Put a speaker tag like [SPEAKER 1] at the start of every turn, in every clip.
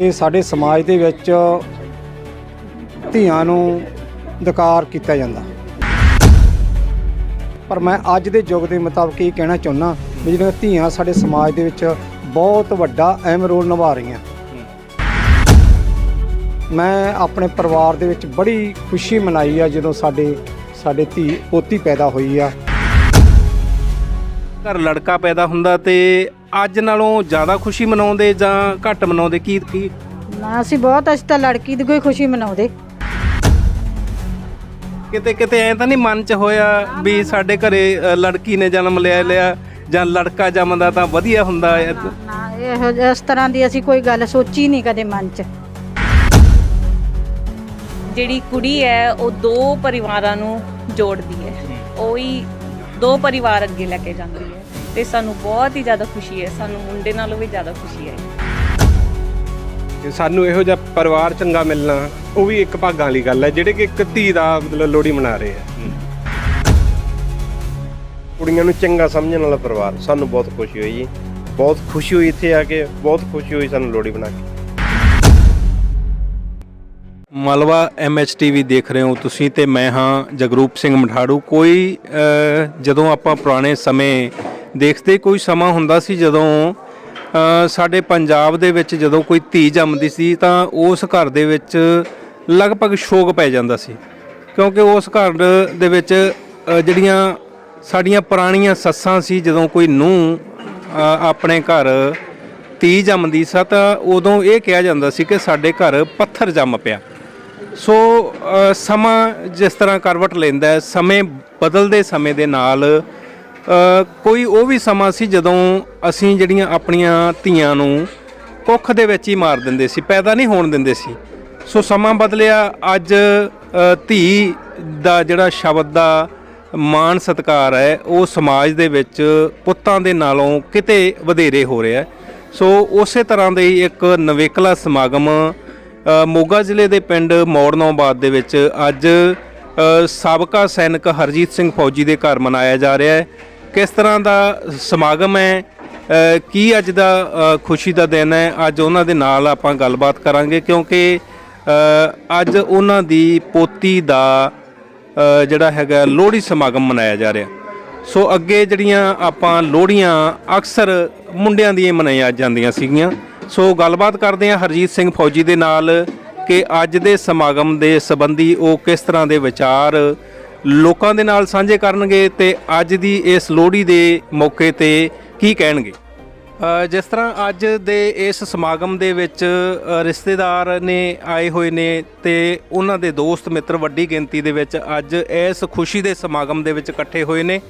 [SPEAKER 1] ਇਹ ਸਾਡੇ ਸਮਾਜ ਦੇ ਵਿੱਚ ਧੀਆਂ ਨੂੰ ਦਕਾਰ ਕੀਤਾ ਜਾਂਦਾ। ਪਰ ਮੈਂ ਅੱਜ ਦੇ ਯੁੱਗ ਦੇ ਮੁਤਾਬਕ ਇਹ ਕਹਿਣਾ ਚਾਹੁੰਦਾ ਵੀ ਜਿਹੜੀਆਂ ਧੀਆਂ ਸਾਡੇ ਸਮਾਜ ਦੇ ਵਿੱਚ ਬਹੁਤ ਵੱਡਾ ਅਹਿਮ ਰੋਲ ਨਿਭਾ ਰਹੀਆਂ। ਮੈਂ ਆਪਣੇ ਪਰਿਵਾਰ ਦੇ ਵਿੱਚ ਬੜੀ ਖੁਸ਼ੀ ਮਨਾਈ ਆ ਜਦੋਂ ਸਾਡੇ ਸਾਡੇ ਧੀ ਪੋਤੀ ਪੈਦਾ ਹੋਈ ਆ।
[SPEAKER 2] ਘਰ ਲੜਕਾ ਪੈਦਾ ਹੁੰਦਾ ਤੇ ਅੱਜ ਨਾਲੋਂ ਜ਼ਿਆਦਾ ਖੁਸ਼ੀ ਮਨਾਉਂਦੇ ਜਾਂ ਘੱਟ ਮਨਾਉਂਦੇ? ਕੀ ਕੀ?
[SPEAKER 3] ਨਾ ਅਸੀਂ ਬਹੁਤ ਅਸੀਂ ਤਾਂ ਲੜਕੀ ਦੀ ਕੋਈ ਖੁਸ਼ੀ ਮਨਾਉਂਦੇ।
[SPEAKER 2] ਕਿਤੇ ਕਿਤੇ ਐ ਤਾਂ ਨਹੀਂ ਮਨ 'ਚ ਹੋਇਆ ਵੀ ਸਾਡੇ ਘਰੇ ਅ, ਲੜਕੀ ਨੇ ਜਨਮ ਲਿਆ ਲਿਆ ਜਾਂ ਲੜਕਾ ਜੰਮਦਾ ਤਾਂ ਵਧੀਆ ਹੁੰਦਾ ਹੈ
[SPEAKER 3] ਨਾ ਇਹੋ ਜਿਹਾ- ਇਸ ਤਰ੍ਹਾਂ ਦੀ ਅਸੀਂ ਕੋਈ ਗੱਲ ਸੋਚੀ ਨਹੀਂ ਕਦੇ ਮਨ 'ਚ।
[SPEAKER 4] ਜਿਹੜੀ ਕੁੜੀ ਹੈ ਉਹ ਦੋ ਪਰਿਵਾਰਾਂ ਨੂੰ ਜੋੜਦੀ ਹੈ। ਉਹ ਦੋ ਪਰਿਵਾਰ ਅੱਗੇ ਲੈ ਕੇ ਜਾਂਦੀ ਹੈ ਤੇ ਸਾਨੂੰ ਬਹੁਤ ਹੀ ਜ਼ਿਆਦਾ ਖੁਸ਼ੀ ਹੈ ਸਾਨੂੰ ਮੁੰਡੇ ਨਾਲੋਂ ਵੀ ਜ਼ਿਆਦਾ ਖੁਸ਼ੀ ਹੈ।
[SPEAKER 5] ਸਾਨੂੰ ਇਹੋ ਜਿਹਾ ਪਰਿਵਾਰ ਚੰਗਾ ਮਿਲਣਾ ਉਹ ਵੀ ਇੱਕ ਭਾਗਾਂ ਵਾਲੀ ਗੱਲ ਹੈ ਜਿਹੜੇ ਕਿ ਇੱਕ ਧੀ ਦਾ ਮਤਲਬ ਲੋਹੜੀ ਮਨਾ ਰਹੇ ਆ। ਕੁੜੀਆਂ ਨੂੰ ਚੰਗਾ ਸਮਝਣ ਵਾਲਾ ਪਰਿਵਾਰ ਸਾਨੂੰ ਬਹੁਤ ਖੁਸ਼ੀ ਹੋਈ ਜੀ। ਬਹੁਤ ਖੁਸ਼ੀ ਹੋਈ ਇੱਥੇ ਆ ਕੇ ਬਹੁਤ ਖੁਸ਼ੀ ਹੋਈ ਸਾਨੂੰ ਲੋਹੜੀ ਬਣਾ ਕੇ।
[SPEAKER 2] ਮਲਵਾ ਐਮਐਚਟੀਵੀ ਦੇਖ ਰਹੇ ਹੋ ਤੁਸੀਂ ਤੇ ਮੈਂ ਹਾਂ ਜਗਰੂਪ ਸਿੰਘ ਮਠਾੜੂ। ਕੋਈ ਜਦੋਂ ਆਪਾਂ ਪੁਰਾਣੇ ਸਮੇਂ ਦੇਖਦੇ ਕੋਈ ਸਮਾਂ ਹੁੰਦਾ ਸੀ ਜਦੋਂ ਸਾਡੇ ਪੰਜਾਬ ਦੇ ਵਿੱਚ ਜਦੋਂ ਕੋਈ ਧੀ ਜੰਮਦੀ ਸੀ ਤਾਂ ਉਸ ਘਰ ਦੇ ਵਿੱਚ ਲਗਭਗ ਸ਼ੋਕ ਪੈ ਜਾਂਦਾ ਸੀ। ਕਿਉਂਕਿ ਉਸ ਘਰ ਦੇ ਵਿੱਚ ਜਿਹੜੀਆਂ ਸਾਡੀਆਂ ਪੁਰਾਣੀਆਂ ਸੱਸਾਂ ਸੀ, ਜਦੋਂ ਕੋਈ ਨੂੰਹ ਆਪਣੇ ਘਰ ਧੀ ਜੰਮਦੀ ਸੀ ਤਾਂ ਉਦੋਂ ਇਹ ਕਿਹਾ ਜਾਂਦਾ ਸੀ ਕਿ ਸਾਡੇ ਘਰ ਪੱਥਰ ਜੰਮ ਪਿਆ। ਸੋ ਸਮਾਂ ਜਿਸ ਤਰ੍ਹਾਂ ਕਰਵਟ ਲੈਂਦਾ ਹੈ, ਸਮੇਂ ਬਦਲਦੇ ਸਮੇਂ ਦੇ ਨਾਲ ਕੋਈ ਉਹ ਵੀ ਸਮਾਂ ਸੀ ਜਦੋਂ ਅਸੀਂ ਜਿਹੜੀਆਂ ਆਪਣੀਆਂ ਧੀਆਂ ਨੂੰ ਕੁੱਖ ਦੇ ਵਿੱਚ ਹੀ ਮਾਰ ਦਿੰਦੇ ਸੀ, ਪੈਦਾ ਨਹੀਂ ਹੋਣ ਦਿੰਦੇ ਸੀ। ਸੋ ਸਮਾਂ ਬਦਲਿਆ, ਅੱਜ ਧੀ ਦਾ ਜਿਹੜਾ ਸ਼ਬਦ ਦਾ ਮਾਣ ਸਤਕਾਰ ਹੈ, ਉਹ ਸਮਾਜ ਦੇ ਵਿੱਚ ਪੁੱਤਾਂ ਦੇ ਨਾਲੋਂ ਕਿਤੇ ਵਧੇਰੇ ਹੋ ਰਿਹਾ ਹੈ। ਸੋ ਉਸੇ ਤਰ੍ਹਾਂ ਦੇ ਇੱਕ ਨਵੇਕਲਾ ਸਮਾਗਮ ਮੋਗਾ ਜ਼ਿਲ੍ਹੇ ਦੇ ਪਿੰਡ ਮੋੜਨੌਬਾਦ ਦੇ ਵਿੱਚ ਅੱਜ ਸਾਬਕਾ ਸੈਨਿਕ ਹਰਜੀਤ ਸਿੰਘ ਫੌਜੀ ਦੇ ਘਰ ਮਨਾਇਆ ਜਾ ਰਿਹਾ ਹੈ। ਕਿਸ ਤਰ੍ਹਾਂ ਦਾ ਸਮਾਗਮ ਹੈ? ਕੀ ਅੱਜ ਦਾ ਖੁਸ਼ੀ ਦਾ ਦਿਨ ਹੈ? ਅੱਜ ਉਹਨਾਂ ਦੇ ਨਾਲ ਆਪਾਂ ਗੱਲਬਾਤ ਕਰਾਂਗੇ ਕਿਉਂਕਿ ਅੱਜ ਉਹਨਾਂ ਦੀ ਪੋਤੀ ਦਾ ਜਿਹੜਾ ਹੈਗਾ ਲੋਹੜੀ ਸਮਾਗਮ ਮਨਾਇਆ ਜਾ ਰਿਹਾ। ਸੋ ਅੱਗੇ ਜਿਹੜੀਆਂ ਆਪਾਂ ਲੋਹੜੀਆਂ ਅਕਸਰ ਮੁੰਡਿਆਂ ਦੀਆਂ ਮਨਾਈਆਂ ਜਾਂਦੀਆਂ ਸੀਗੀਆਂ। ਸੋ ਗੱਲਬਾਤ ਕਰਦੇ ਹਾਂ ਹਰਜੀਤ ਸਿੰਘ ਫੌਜੀ ਦੇ ਨਾਲ ਕਿ ਅੱਜ ਦੇ ਸਮਾਗਮ ਦੇ ਸੰਬੰਧੀ ਉਹ ਕਿਸ ਤਰ੍ਹਾਂ ਦੇ ਵਿਚਾਰ ਲੋਕਾਂ ਦੇ ਨਾਲ ਸਾਂਝੇ ਕਰਨਗੇ ਤੇ ਅੱਜ ਦੀ ਇਸ ਲੋਹੜੀ ਦੇ ਮੌਕੇ ਤੇ ਕੀ ਕਹਿਣਗੇ? ਜਿਸ ਤਰ੍ਹਾਂ ਅੱਜ ਦੇ ਇਸ ਸਮਾਗਮ ਦੇ ਵਿੱਚ ਰਿਸ਼ਤੇਦਾਰ ਨੇ ਆਏ ਹੋਏ ਨੇ ਤੇ ਉਹਨਾਂ ਦੇ ਦੋਸਤ ਮਿੱਤਰ ਵੱਡੀ ਗਿਣਤੀ ਦੇ ਵਿੱਚ ਅੱਜ ਇਸ ਖੁਸ਼ੀ ਦੇ ਸਮਾਗਮ ਦੇ ਵਿੱਚ ਇਕੱਠੇ ਹੋਏ ਨੇ।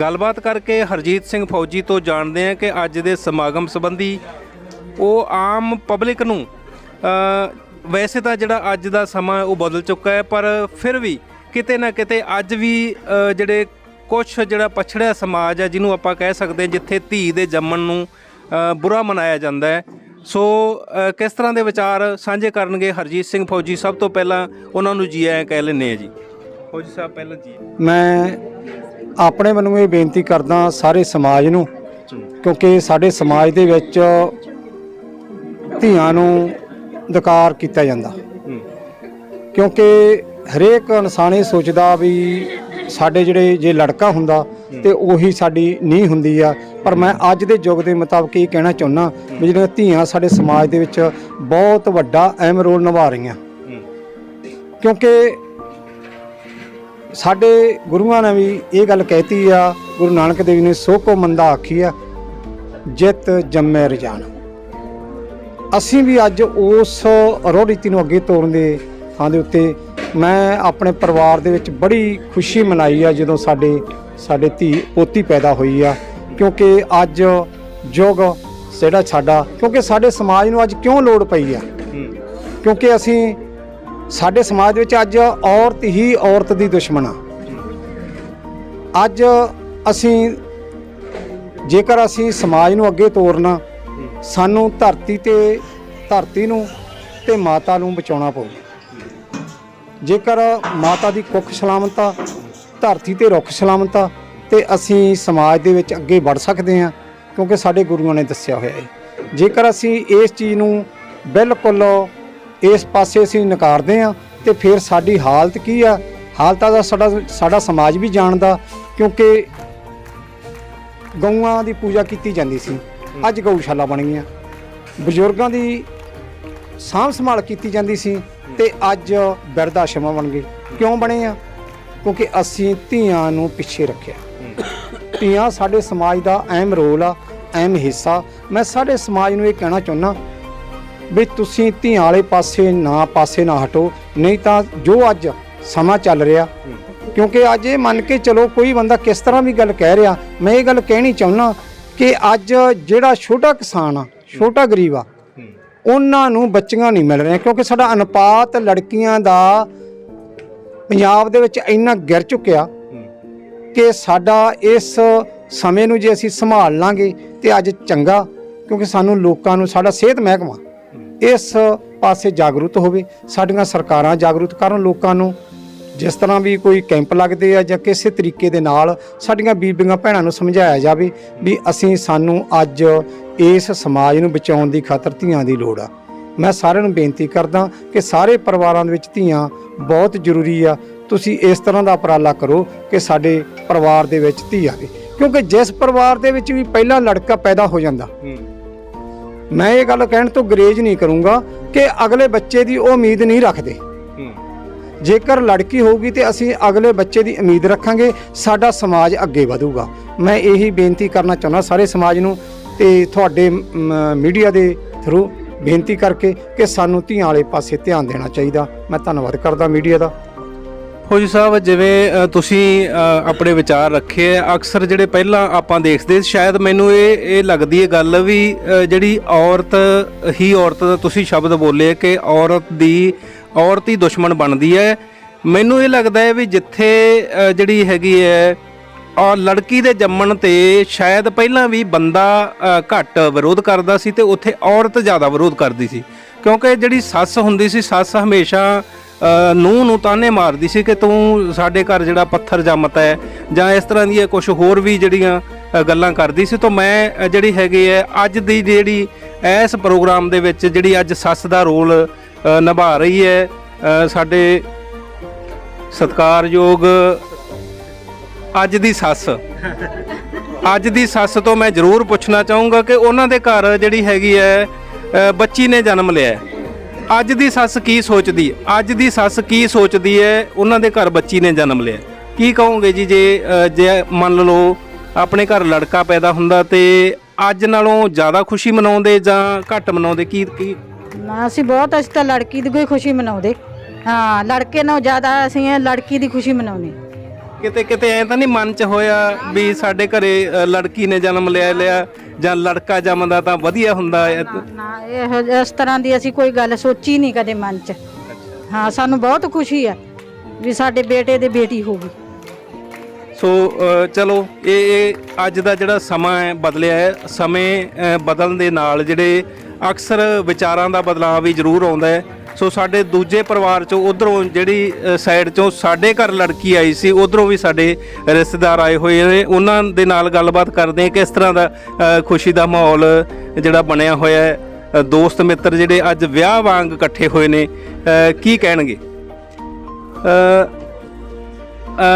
[SPEAKER 2] ਗੱਲਬਾਤ ਕਰਕੇ ਹਰਜੀਤ ਸਿੰਘ ਫੌਜੀ ਤੋਂ ਜਾਣਦੇ ਹਾਂ ਕਿ ਅੱਜ ਦੇ ਸਮਾਗਮ ਸੰਬੰਧੀ ਉਹ ਆਮ ਪਬਲਿਕ ਨੂੰ ਵੈਸੇ ਤਾਂ ਜਿਹੜਾ ਅੱਜ ਦਾ ਸਮਾਂ ਉਹ ਬਦਲ ਚੁੱਕਾ ਹੈ, ਪਰ ਫਿਰ ਵੀ ਕਿਤੇ ਨਾ ਕਿਤੇ ਅੱਜ ਵੀ ਅ, ਜਿਹੜੇ ਕੁਝ ਜਿਹੜਾ ਪਛੜਿਆ ਸਮਾਜ ਹੈ ਜਿਹਨੂੰ ਆਪਾਂ ਕਹਿ ਸਕਦੇ ਹਾਂ ਜਿੱਥੇ ਧੀ ਦੇ ਜੰਮਣ ਨੂੰ ਅ, ਬੁਰਾ ਮਨਾਇਆ ਜਾਂਦਾ ਹੈ। ਸੋ ਅ, ਕਿਸ ਤਰ੍ਹਾਂ ਦੇ ਵਿਚਾਰ ਸਾਂਝੇ ਕਰਨਗੇ ਹਰਜੀਤ ਸਿੰਘ ਫੌਜੀ? ਸਭ ਤੋਂ ਪਹਿਲਾਂ ਉਹਨਾਂ ਨੂੰ ਜੀ ਆਇਆਂ ਕਹਿ ਲੈਂਦੇ ਆ ਜੀ। ਫੌਜੀ ਸਾਹਿਬ ਪਹਿਲਾਂ ਜੀ।
[SPEAKER 1] ਮੈਂ ਆਪਣੇ ਵੱਲੋਂ ਇਹ ਬੇਨਤੀ ਕਰਦਾ ਸਾਰੇ ਸਮਾਜ ਨੂੰ ਕਿਉਂਕਿ ਸਾਡੇ ਸਮਾਜ ਦੇ ਵਿੱਚ ਧੀਆਂ ਨੂੰ ਦਕਾਰ ਕੀਤਾ ਜਾਂਦਾ। ਕਿਉਂਕਿ ਹਰੇਕ ਇਨਸਾਨ ਇਹ ਸੋਚਦਾ ਵੀ ਸਾਡੇ ਜਿਹੜੇ ਜੇ ਲੜਕਾ ਹੁੰਦਾ ਤੇ ਉਹੀ ਸਾਡੀ ਨੀਂਹ ਹੁੰਦੀ ਆ। ਪਰ ਮੈਂ ਅੱਜ ਦੇ ਯੁੱਗ ਦੇ ਮੁਤਾਬਕ ਇਹ ਕਹਿਣਾ ਚਾਹੁੰਦਾ ਵੀ ਜਿਹੜੀਆਂ ਧੀਆਂ ਸਾਡੇ ਸਮਾਜ ਦੇ ਵਿੱਚ ਬਹੁਤ ਵੱਡਾ ਅਹਿਮ ਰੋਲ ਨਿਭਾ ਰਹੀਆਂ। ਕਿਉਂਕਿ ਸਾਡੇ ਗੁਰੂਆਂ ਨੇ ਵੀ ਇਹ ਗੱਲ ਕਹਿਤੀ ਆ, ਗੁਰੂ ਨਾਨਕ ਦੇਵ ਨੇ ਸੋ ਕੋ ਮੰਦਾ ਆਖੀ ਆ, ਜਿਤ ਜੰਮੇ ਰਜਾਨ। ਅਸੀਂ ਵੀ ਅੱਜ ਉਸ ਰੋਹ ਰੀਤੀ ਨੂੰ ਅੱਗੇ ਤੋਰਨ ਦੇ ਥਾਂ ਦੇ ਉੱਤੇ ਮੈਂ ਆਪਣੇ ਪਰਿਵਾਰ ਦੇ ਵਿੱਚ ਬੜੀ ਖੁਸ਼ੀ ਮਨਾਈ ਆ ਜਦੋਂ ਸਾਡੇ ਸਾਡੇ ਧੀ ਪੋਤੀ ਪੈਦਾ ਹੋਈ ਆ। ਕਿਉਂਕਿ ਅੱਜ ਯੁੱਗ ਜਿਹੜਾ ਸਾਡਾ, ਕਿਉਂਕਿ ਸਾਡੇ ਸਮਾਜ ਨੂੰ ਅੱਜ ਕਿਉਂ ਲੋੜ ਪਈ ਆ? ਕਿਉਂਕਿ ਅਸੀਂ ਸਾਡੇ ਸਮਾਜ ਵਿੱਚ ਅੱਜ ਔਰਤ ਹੀ ਔਰਤ ਦੀ ਦੁਸ਼ਮਣ ਆ। ਅੱਜ ਅਸੀਂ ਜੇਕਰ ਅਸੀਂ ਸਮਾਜ ਨੂੰ ਅੱਗੇ ਤੋਰਨਾ, ਸਾਨੂੰ ਧਰਤੀ ਤੇ, ਧਰਤੀ ਨੂੰ ਤੇ ਮਾਤਾ ਨੂੰ ਬਚਾਉਣਾ ਪਊਗਾ ਜੇਕਰ ਮਾਤਾ ਦੀ ਕੁੱਖ ਸਲਾਮਤ ਆ, ਧਰਤੀ ਤੇ ਰੁੱਖ ਸਲਾਮਤ ਆ, ਤੇ ਅਸੀਂ ਸਮਾਜ ਦੇ ਵਿੱਚ ਅੱਗੇ ਵੱਧ ਸਕਦੇ ਹਾਂ, ਕਿਉਂਕਿ ਸਾਡੇ ਗੁਰੂਆਂ ਨੇ ਦੱਸਿਆ ਹੋਇਆ ਹੈ। ਜੇਕਰ ਅਸੀਂ ਇਸ ਚੀਜ਼ ਨੂੰ ਬਿਲਕੁਲ ਇਸ ਪਾਸੇ ਅਸੀਂ ਨਕਾਰਦੇ ਹਾਂ, ਤੇ ਫਿਰ ਸਾਡੀ ਹਾਲਤ ਕੀ ਆ? ਹਾਲਤਾਂ ਦਾ ਸਾਡਾ ਸਾਡਾ ਸਮਾਜ ਵੀ ਜਾਣਦਾ, ਕਿਉਂਕਿ ਗਊਆਂ ਦੀ ਪੂਜਾ ਕੀਤੀ ਜਾਂਦੀ ਸੀ। ਅੱਜ ਗਊਸ਼ਾਲਾ ਬਣ ਗਈਆਂ। ਬਜ਼ੁਰਗਾਂ ਦੀ ਸਾਂਭ ਸੰਭਾਲ ਕੀਤੀ ਜਾਂਦੀ ਸੀ। ਤੇ ਅੱਜ ਬਿਰਧ ਆਸ਼ਰਮ ਬਣ ਗਏ। ਕਿਉਂ ਬਣੇ ਆ? ਕਿਉਂਕਿ ਅਸੀਂ ਧੀਆਂ ਨੂੰ ਪਿੱਛੇ ਰੱਖਿਆ। ਧੀਆਂ ਸਾਡੇ ਸਮਾਜ ਦਾ ਅਹਿਮ ਰੋਲ ਆ, ਅਹਿਮ ਹਿੱਸਾ। ਮੈਂ ਸਾਡੇ ਸਮਾਜ ਨੂੰ ਇਹ ਕਹਿਣਾ ਚਾਹੁੰਦਾ ਵੀ ਤੁਸੀਂ ਧੀਆਂ ਵਾਲੇ ਪਾਸੇ ਨਾ ਪਾਸੇ ਨਾ ਹਟੋ। ਨਹੀਂ ਤਾਂ ਜੋ ਅੱਜ ਸਮਾਂ ਚੱਲ ਰਿਹਾ, ਕਿਉਂਕਿ ਅੱਜ ਇਹ ਮੰਨ ਕੇ ਚਲੋ ਕੋਈ ਬੰਦਾ ਕਿਸ ਤਰ੍ਹਾਂ ਵੀ ਗੱਲ ਕਹਿ ਰਿਹਾ, ਮੈਂ ਇਹ ਗੱਲ ਕਹਿਣੀ ਚਾਹੁੰਦਾ ਕਿ ਅੱਜ ਜਿਹੜਾ ਛੋਟਾ ਕਿਸਾਨ ਆ, ਛੋਟਾ ਗਰੀਬ ਆ ਉਹਨਾਂ ਨੂੰ ਬੱਚੀਆਂ ਨਹੀਂ ਮਿਲ ਰਹੀਆਂ ਕਿਉਂਕਿ ਸਾਡਾ ਅਨੁਪਾਤ ਲੜਕੀਆਂ ਦਾ ਪੰਜਾਬ ਦੇ ਵਿੱਚ ਇੰਨਾ ਗਿਰ ਚੁੱਕਿਆ ਕਿ ਸਾਡਾ ਇਸ ਸਮੇਂ ਨੂੰ ਜੇ ਅਸੀਂ ਸੰਭਾਲ ਲਾਂਗੇ ਤੇ ਅੱਜ ਚੰਗਾ, ਕਿਉਂਕਿ ਸਾਨੂੰ ਲੋਕਾਂ ਨੂੰ ਸਾਡਾ ਸਿਹਤ ਮਹਿਕਮਾ ਇਸ ਪਾਸੇ ਜਾਗਰੂਕ ਹੋਵੇ, ਸਾਡੀਆਂ ਸਰਕਾਰਾਂ ਜਾਗਰੂਕ ਕਰਨ ਲੋਕਾਂ ਨੂੰ ਜਿਸ ਤਰ੍ਹਾਂ ਵੀ ਕੋਈ ਕੈਂਪ ਲੱਗਦੇ ਆ ਜਾਂ ਕਿਸੇ ਤਰੀਕੇ ਦੇ ਨਾਲ ਸਾਡੀਆਂ ਬੀਬੀਆਂ ਭੈਣਾਂ ਨੂੰ ਸਮਝਾਇਆ ਜਾਵੇ ਵੀ ਅਸੀਂ ਸਾਨੂੰ ਅੱਜ ਇਸ ਸਮਾਜ ਨੂੰ ਬਚਾਉਣ ਦੀ ਖਾਤਰ ਧੀਆਂ ਦੀ ਲੋੜ ਆ। ਮੈਂ ਸਾਰਿਆਂ ਨੂੰ ਬੇਨਤੀ ਕਰਦਾ ਕਿ ਸਾਰੇ ਪਰਿਵਾਰਾਂ ਦੇ ਵਿੱਚ ਧੀਆਂ ਬਹੁਤ ਜ਼ਰੂਰੀ ਆ। ਤੁਸੀਂ ਇਸ ਤਰ੍ਹਾਂ ਦਾ ਉਪਰਾਲਾ ਕਰੋ ਕਿ ਸਾਡੇ ਪਰਿਵਾਰ ਦੇ ਵਿੱਚ ਧੀ ਆਵੇ। ਕਿਉਂਕਿ ਜਿਸ ਪਰਿਵਾਰ ਦੇ ਵਿੱਚ ਵੀ ਪਹਿਲਾ ਲੜਕਾ ਪੈਦਾ ਹੋ ਜਾਂਦਾ ਮੈਂ ਇਹ ਗੱਲ ਕਹਿਣ ਤੋਂ ਗਰੇਜ ਨਹੀਂ ਕਰੂੰਗਾ ਕਿ ਅਗਲੇ ਬੱਚੇ ਦੀ ਉਹ ਉਮੀਦ ਨਹੀਂ ਰੱਖਦੇ। ਜੇਕਰ ਲੜਕੀ ਹੋਊਗੀ ਤੇ ਅਸੀਂ ਅਗਲੇ ਬੱਚੇ ਦੀ ਉਮੀਦ ਰੱਖਾਂਗੇ, ਸਾਡਾ ਸਮਾਜ ਅੱਗੇ ਵਧੂਗਾ। ਮੈਂ ਇਹੀ ਬੇਨਤੀ ਕਰਨਾ ਚਾਹੁੰਦਾ ਸਾਰੇ ਸਮਾਜ ਨੂੰ ਤੇ ਤੁਹਾਡੇ ਮੀਡੀਆ ਦੇ ਥਰੂ ਬੇਨਤੀ ਕਰਕੇ ਕਿ ਸਾਨੂੰ ਧੀਆਂ ਵਾਲੇ ਪਾਸੇ ਧਿਆਨ ਦੇਣਾ ਚਾਹੀਦਾ। ਮੈਂ ਧੰਨਵਾਦ ਕਰਦਾ ਮੀਡੀਆ ਦਾ।
[SPEAKER 2] ਫੌਜੀ ਸਾਹਿਬ, ਜਿਵੇਂ ਤੁਸੀਂ ਆਪਣੇ ਵਿਚਾਰ ਰੱਖੇ ਆ, ਅਕਸਰ ਜਿਹੜੇ ਪਹਿਲਾਂ ਆਪਾਂ ਦੇਖਦੇ ਸ਼ਾਇਦ ਮੈਨੂੰ ਇਹ ਇਹ ਲੱਗਦੀ ਹੈ ਗੱਲ ਵੀ ਜਿਹੜੀ ਔਰਤ, ਹੀ ਔਰਤ ਦਾ ਤੁਸੀਂ ਸ਼ਬਦ ਬੋਲੇ ਕਿ ਔਰਤ ਦੀ ਔਰਤ ਹੀ ਦੁਸ਼ਮਣ ਬਣਦੀ ਹੈ। ਮੈਨੂੰ ਇਹ ਲੱਗਦਾ ਹੈ ਵੀ ਜਿੱਥੇ ਜਿਹੜੀ ਹੈਗੀ ਹੈ ਔਰ ਲੜਕੀ ਦੇ ਜੰਮਣ ਤੇ ਸ਼ਾਇਦ ਪਹਿਲਾਂ ਵੀ ਬੰਦਾ ਘੱਟ ਵਿਰੋਧ ਕਰਦਾ ਸੀ ਤੇ ਉੱਥੇ ਔਰਤ ਜ਼ਿਆਦਾ ਵਿਰੋਧ ਕਰਦੀ ਸੀ। ਕਿਉਂਕਿ ਜਿਹੜੀ ਸੱਸ ਹੁੰਦੀ ਸੀ, ਸੱਸ ਹਮੇਸ਼ਾ ਨੂੰ ਨੂੰ ਤਾਨੇ ਮਾਰਦੀ ਸੀ ਕਿ ਤੂੰ ਸਾਡੇ ਘਰ ਜਿਹੜਾ ਪੱਥਰ ਜੰਮਤਾ ਹੈ ਜਾਂ ਇਸ ਤਰ੍ਹਾਂ ਦੀਆਂ ਕੁਝ ਹੋਰ ਵੀ ਜਿਹੜੀਆਂ ਗੱਲਾਂ ਕਰਦੀ ਸੀ। ਤਾਂ ਮੈਂ ਜਿਹੜੀ ਹੈਗੀ ਹੈ, ਅੱਜ ਦੀ ਜਿਹੜੀ ਇਸ ਪ੍ਰੋਗਰਾਮ ਦੇ ਵਿੱਚ ਜਿਹੜੀ ਅੱਜ ਸੱਸ ਦਾ ਰੋਲ ਨਿਭਾ ਰਹੀ ਹੈ। ਸਾਡੇ ਸਤਿਕਾਰਯੋਗ ਅੱਜ ਦੀ ਸੱਸ। ਅੱਜ ਦੀ ਸੱਸ ਤੋਂ ਮੈਂ ਜ਼ਰੂਰ ਪੁੱਛਣਾ ਚਾਹੂੰਗਾ ਕਿ ਉਹਨਾਂ ਦੇ ਘਰ ਜਿਹੜੀ ਹੈਗੀ ਹੈ ਬੱਚੀ ਨੇ ਜਨਮ ਲਿਆ ਅੱਜ ਦੀ ਸੱਸ ਕੀ ਸੋਚਦੀ ਅੱਜ ਦੀ ਸੱਸ ਕੀ ਸੋਚਦੀ ਹੈ? ਉਹਨਾਂ ਦੇ ਘਰ ਬੱਚੀ ਨੇ ਜਨਮ ਲਿਆ ਕੀ ਕਹੋਗੇ ਜੀ ਜੇ ਜੇ ਮੰਨ ਲਓ ਆਪਣੇ ਘਰ ਲੜਕਾ ਪੈਦਾ ਹੁੰਦਾ ਤੇ ਅੱਜ ਨਾਲੋਂ ਜ਼ਿਆਦਾ ਖੁਸ਼ੀ ਮਨਾਉਂਦੇ ਜਾਂ ਘੱਟ ਮਨਾਉਂਦੇ? ਕੀ ਕੀ
[SPEAKER 3] ਨਾ ਅਸੀਂ ਬਹੁਤ ਅਸੀਂ ਤਾਂ ਲੜਕੀ ਦੀ ਕੋਈ ਖੁਸ਼ੀ ਮਨਾਉਂਦੇ। ਹਾਂ ਲੜਕੇ ਨਾਲੋਂ ਜ਼ਿਆਦਾ ਅਸੀਂ ਇਹ ਲੜਕੀ ਦੀ ਖੁਸ਼ੀ ਮਨਾਉਂਦੇ।
[SPEAKER 2] ਕਿਤੇ ਕਿਤੇ ਐ ਤਾਂ ਨਹੀਂ ਮਨ 'ਚ ਹੋਇਆ ਵੀ ਸਾਡੇ ਘਰੇ ਅ, ਲੜਕੀ ਨੇ ਜਨਮ ਲਿਆ ਲਿਆ ਜਾਂ ਲੜਕਾ ਜੰਮਦਾ ਤਾਂ ਵਧੀਆ ਹੁੰਦਾ ਹੈ
[SPEAKER 3] ਨਾ ਇਹ ਇਸ ਤਰ੍ਹਾਂ ਦੀ ਅਸੀਂ ਕੋਈ ਗੱਲ ਸੋਚੀ ਨਹੀਂ ਕਦੇ ਮਨ 'ਚ। ਹਾਂ ਸਾਨੂੰ ਬਹੁਤ ਖੁਸ਼ੀ ਹੈ ਵੀ ਸਾਡੇ ਬੇਟੇ ਦੇ ਬੇਟੀ ਹੋਊਗੀ
[SPEAKER 2] ਸੋ ਅ, ਚਲੋ ਇਹ ਇਹ ਅੱਜ ਦਾ ਜਿਹੜਾ ਸਮਾਂ ਹੈ ਬਦਲਿਆ ਹੈ ਸਮੇਂ ਅ, ਬਦਲਣ ਦੇ ਨਾਲ ਜਿਹੜੇ ਅਕਸਰ ਵਿਚਾਰਾਂ ਦਾ ਬਦਲਾਅ ਵੀ ਜ਼ਰੂਰ ਆਉਂਦਾ ਹੈ। ਸੋ ਸਾਡੇ ਦੂਜੇ ਪਰਿਵਾਰ ਚੋਂ ਉਧਰੋਂ ਜਿਹੜੀ ਸਾਈਡ ਚੋਂ ਸਾਡੇ ਘਰ ਲੜਕੀ ਆਈ ਸੀ, ਉਧਰੋਂ ਵੀ ਸਾਡੇ ਰਿਸ਼ਤੇਦਾਰ ਆਏ ਹੋਏ ਨੇ। ਉਹਨਾਂ ਦੇ ਨਾਲ ਗੱਲਬਾਤ ਕਰਦੇ ਕਿਸ ਤਰ੍ਹਾਂ ਦਾ ਖੁਸ਼ੀ ਦਾ ਮਾਹੌਲ ਜਿਹੜਾ ਬਣਿਆ ਹੋਇਆ ਹੈ। ਦੋਸਤ ਮਿੱਤਰ ਜਿਹੜੇ ਅੱਜ ਵਿਆਹ ਵਾਂਗ ਇਕੱਠੇ ਹੋਏ ਨੇ ਕੀ ਕਹਿਣਗੇ?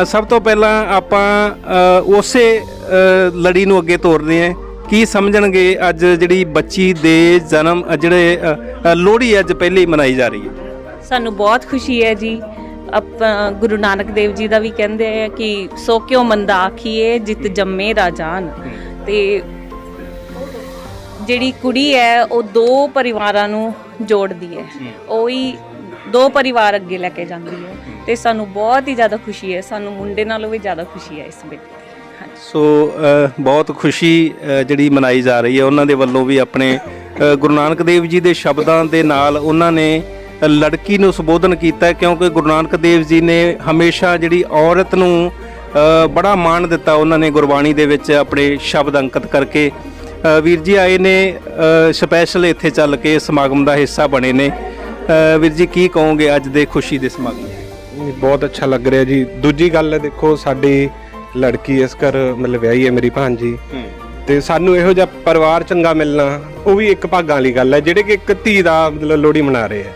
[SPEAKER 2] ਸਭ ਤੋਂ ਪਹਿਲਾਂ ਆਪਾਂ ਉਸੇ ਲੜੀ ਨੂੰ ਅੱਗੇ ਤੋਰਦੇ ਹਾਂ। ਕੀ ਸਮਝਣਗੇ ਅੱਜ ਜਿਹੜੀ ਬੱਚੀ ਦੇ ਜਨਮ ਅ, ਜਿਹੜੇ ਅ, ਅ, ਲੋਹੜੀ ਅੱਜ ਪਹਿਲੀ ਮਨਾਈ ਜਾ ਰਹੀ ਹੈ?
[SPEAKER 4] ਸਾਨੂੰ ਬਹੁਤ ਖੁਸ਼ੀ ਹੈ ਜੀ। ਆਪਾਂ ਗੁਰੂ ਨਾਨਕ ਦੇਵ ਜੀ ਦਾ ਵੀ ਕਹਿੰਦੇ ਆ ਕਿ ਸੋ ਕਿਉ ਮੰਦਾ ਆਖੀਏ ਜਿਤ ਜੰਮੇ ਰਾਜਾਨ ਤੇ ਜਿਹੜੀ ਕੁੜੀ ਹੈ ਉਹ ਦੋ ਪਰਿਵਾਰਾਂ ਨੂੰ ਜੋੜਦੀ ਹੈ। ਉਹੀ ਦੋ ਪਰਿਵਾਰ ਅੱਗੇ ਲੈ ਕੇ ਜਾਂਦੀ ਹੈ। ਤੇ ਸਾਨੂੰ ਬਹੁਤ ਹੀ ਜ਼ਿਆਦਾ ਖੁਸ਼ੀ ਹੈ। ਸਾਨੂੰ ਮੁੰਡੇ ਨਾਲੋਂ ਵੀ ਜ਼ਿਆਦਾ ਖੁਸ਼ੀ ਹੈ ਇਸ ਬੇਟੇ
[SPEAKER 2] ਸੋ ਬਹੁਤ ਖੁਸ਼ੀ ਜਿਹੜੀ ਮਨਾਈ ਜਾ ਰਹੀ ਹੈ। ਉਹਨਾਂ ਦੇ ਵੱਲੋਂ ਵੀ ਆਪਣੇ ਗੁਰੂ ਨਾਨਕ ਦੇਵ ਜੀ ਦੇ ਸ਼ਬਦਾਂ ਦੇ ਨਾਲ ਉਹਨਾਂ ਨੇ ਲੜਕੀ ਨੂੰ ਸੰਬੋਧਨ ਕੀਤਾ ਕਿਉਂਕਿ ਗੁਰੂ ਨਾਨਕ ਦੇਵ ਜੀ ਨੇ ਹਮੇਸ਼ਾ ਜਿਹੜੀ ਔਰਤ ਨੂੰ ਬੜਾ ਮਾਣ ਦਿੱਤਾ ਉਹਨਾਂ ਨੇ ਗੁਰਬਾਣੀ ਦੇ ਵਿੱਚ ਆਪਣੇ ਸ਼ਬਦ ਅੰਕਿਤ ਕਰਕੇ। ਵੀਰ ਜੀ ਆਏ ਨੇ ਸਪੈਸ਼ਲ ਇੱਥੇ ਚੱਲ ਕੇ ਸਮਾਗਮ ਦਾ ਹਿੱਸਾ ਬਣੇ ਨੇ। ਵੀਰ ਜੀ ਕੀ ਕਹੋਗੇ ਅੱਜ ਦੇ ਖੁਸ਼ੀ ਦੇ ਸਮਾਗਮ?
[SPEAKER 5] ਬਹੁਤ ਅੱਛਾ ਲੱਗ ਰਿਹਾ ਜੀ। ਦੂਜੀ ਗੱਲ ਹੈ ਦੇਖੋ ਸਾਡੀ ਲੜਕੀ ਇਸ ਘਰ ਮਤਲਬ ਵਿਆਹੀ ਹੈ ਮੇਰੀ ਭਾਂਜੀ ਤੇ ਸਾਨੂੰ ਇਹੋ ਜਿਹਾ ਪਰਿਵਾਰ ਚੰਗਾ ਮਿਲਣਾ ਉਹ ਵੀ ਇੱਕ ਭਾਗਾਂ ਵਾਲੀ ਗੱਲ ਹੈ ਜਿਹੜੇ ਕਿ ਇੱਕ ਧੀ ਦਾ ਮਤਲਬ ਲੋਹੜੀ ਮਨਾ ਰਹੇ ਆ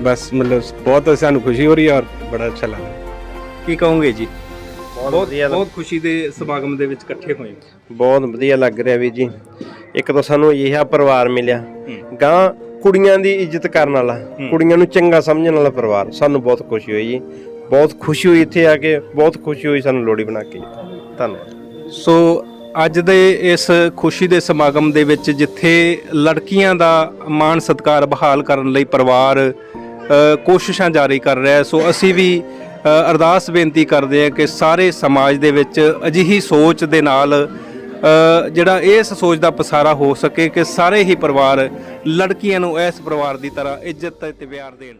[SPEAKER 5] ਬਸ ਮਤਲਬ ਬਹੁਤ ਸਾਨੂੰ ਖੁਸ਼ੀ ਹੋ ਰਹੀ ਹੈ ਔਰ ਬੜਾ ਅੱਛਾ ਲੱਗ ਰਿਹਾ।
[SPEAKER 2] ਕੀ ਕਹੋਗੇ ਜੀ?
[SPEAKER 6] ਬਹੁਤ ਵਧੀਆ
[SPEAKER 2] ਬਹੁਤ ਖੁਸ਼ੀ ਦੇ ਸਮਾਗਮ ਦੇ ਵਿੱਚ ਇਕੱਠੇ ਹੋਏ
[SPEAKER 6] ਬਹੁਤ ਵਧੀਆ ਲੱਗ ਰਿਹਾ ਵੀਰ ਜੀ। ਇੱਕ ਤਾਂ ਸਾਨੂੰ ਇਹ ਪਰਿਵਾਰ ਮਿਲਿਆ। ਗਾਂ ਕੁੜੀਆਂ ਦੀ ਇੱਜ਼ਤ ਕਰਨ ਵਾਲਾ ਕੁੜੀਆਂ ਨੂੰ ਚੰਗਾ ਸਮਝਣ ਵਾਲਾ ਪਰਿਵਾਰ ਸਾਨੂੰ ਬਹੁਤ ਖੁਸ਼ੀ ਹੋਈ ਜੀ। ਬਹੁਤ ਖੁਸ਼ੀ ਹੋਈ ਇੱਥੇ ਆ ਕੇ, ਬਹੁਤ ਖੁਸ਼ੀ ਹੋਈ ਸਾਨੂੰ ਲੋੜੀ ਬਣਾ ਕੇ। ਧੰਨਵਾਦ।
[SPEAKER 2] ਸੋ ਅੱਜ ਦੇ ਇਸ ਖੁਸ਼ੀ ਦੇ ਸਮਾਗਮ ਦੇ ਵਿੱਚ ਜਿੱਥੇ ਲੜਕੀਆਂ ਦਾ ਮਾਣ ਸਤਕਾਰ ਬਹਾਲ ਕਰਨ ਲਈ ਪਰਿਵਾਰ ਕੋਸ਼ਿਸ਼ਾਂ ਜਾਰੀ ਕਰ ਰਿਹਾ ਹੈ, ਸੋ ਅਸੀਂ ਵੀ ਅਰਦਾਸ ਬੇਨਤੀ ਕਰਦੇ ਹਾਂ ਕਿ ਸਾਰੇ ਸਮਾਜ ਦੇ ਵਿੱਚ ਅਜਿਹੀ ਸੋਚ ਦੇ ਨਾਲ ਜਿਹੜਾ ਇਸ ਸੋਚ ਦਾ ਪਸਾਰਾ ਹੋ ਸਕੇ ਕਿ ਸਾਰੇ ਹੀ ਪਰਿਵਾਰ ਲੜਕੀਆਂ ਨੂੰ ਇਸ ਪਰਿਵਾਰ ਦੀ ਤਰ੍ਹਾਂ ਇੱਜ਼ਤ ਤੇ ਪਿਆਰ ਦੇਣ।